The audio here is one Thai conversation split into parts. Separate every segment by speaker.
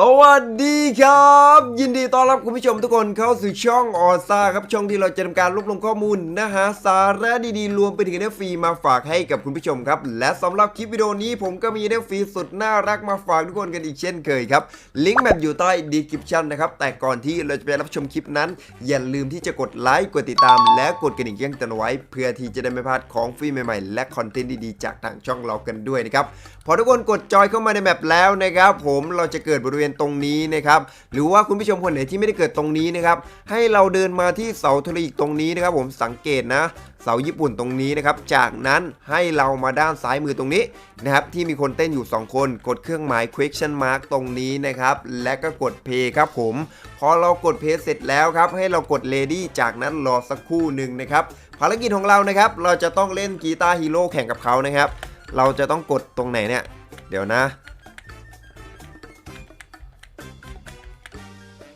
Speaker 1: สวัสดีครับ ยินดีต้อนรับคุณผู้ชมทุกคนเข้าสู่ช่องออซ่าครับช่องที่เราจะทำการรวบรวมข้อมูลนะฮะสาระดีๆ รวมไปถึงเนื้อฟรีมาฝากให้กับคุณผู้ชมครับ และสำหรับคลิปวิดีโอนี้ผมก็มีเนื้อฟรีสุดน่ารักมาฝากทุกคนกันอีกเช่นเคยครับ ลิงก์แบบอยู่ใต้ดีคริปชั่นนะครับ แต่ก่อนที่เราจะไปรับชมคลิปนั้น อย่าลืมที่จะกดไลค์กดติดตาม และกดกระดิ่งแจ้งเตือนไว้ เพื่อที่จะได้ไม่พลาดของฟรีใหม่ๆ และคอนเทนต์ดีๆจากทางช่องเรากันด้วยนะครับพอทุกคนกดจอยเข้ามาในแมปแล้วนะครับผมเราจะเกิดบริเวณตรงนี้นะครับหรือว่าคุณผู้ชมคนไหนที่ไม่ได้เกิดตรงนี้นะครับให้เราเดินมาที่เสาโทรอีตรงนี้นะครับ ผมสังเกตนะเสาญี่ปุ่นตรงนี้นะครับ จากนั้นให้เรามาด้านซ้ายมือตรงนี้นะครับที่มีคนเต้นอยู่ 2 คน กดเครื่องหมาย question mark ตรงนี้นะครับ และก็กด play ครับผม พอเรากด play เสร็จแล้วครับ ให้เรากด ready จากนั้นรอสักครู่หนึ่งนะครับ ภารกิจของเรานะครับ เราจะต้องเล่นกีตาร์ฮีโร่แข่งกับเขานะครับ เราจะต้องกดตรงไหนเนี่ย เดี๋ยวนะ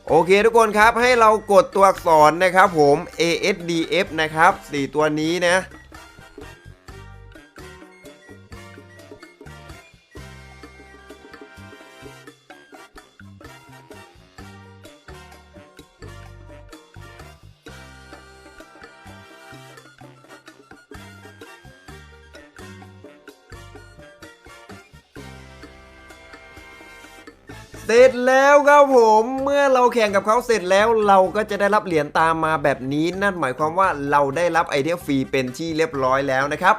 Speaker 1: โอเคทุกคนครับให้เรากดตัวอักษรนะครับผม ASDF นะครับ 4 ตัวนี้นะ ร็จแล้วครับผมเมื่อเราแข่งกับเขาเสร็จแล้วเราก็จะได้รับเหรียญตามมาแบบนี้ นั่นหมายความว่าเราได้รับไอเดียฟรีเป็นที่เรียบร้อยแล้วนะครับ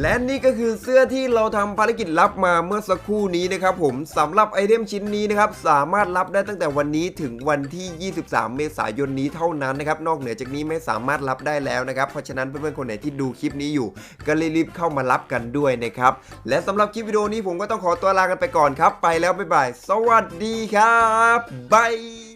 Speaker 1: และนี่ก็คือเสื้อที่เราทำภารกิจรับมาเมื่อสักครู่นี้นะครับผมสำหรับไอเทมชิ้นนี้นะครับสามารถรับได้ตั้งแต่วันนี้ถึงวันที่ 23 เมษายนนี้เท่านั้นนะครับนอกเหนือจากนี้ไม่สามารถรับได้แล้วนะครับเพราะฉะนั้นเพื่อนๆคนไหนที่ดูคลิปนี้อยู่ ก็รีบๆเข้ามารับกันด้วยนะครับและสำหรับคลิปวิดีโอนี้ผมก็ต้องขอตัวลากันไปก่อนครับ ไปแล้วบ๊ายบายสวัสดีครับบาย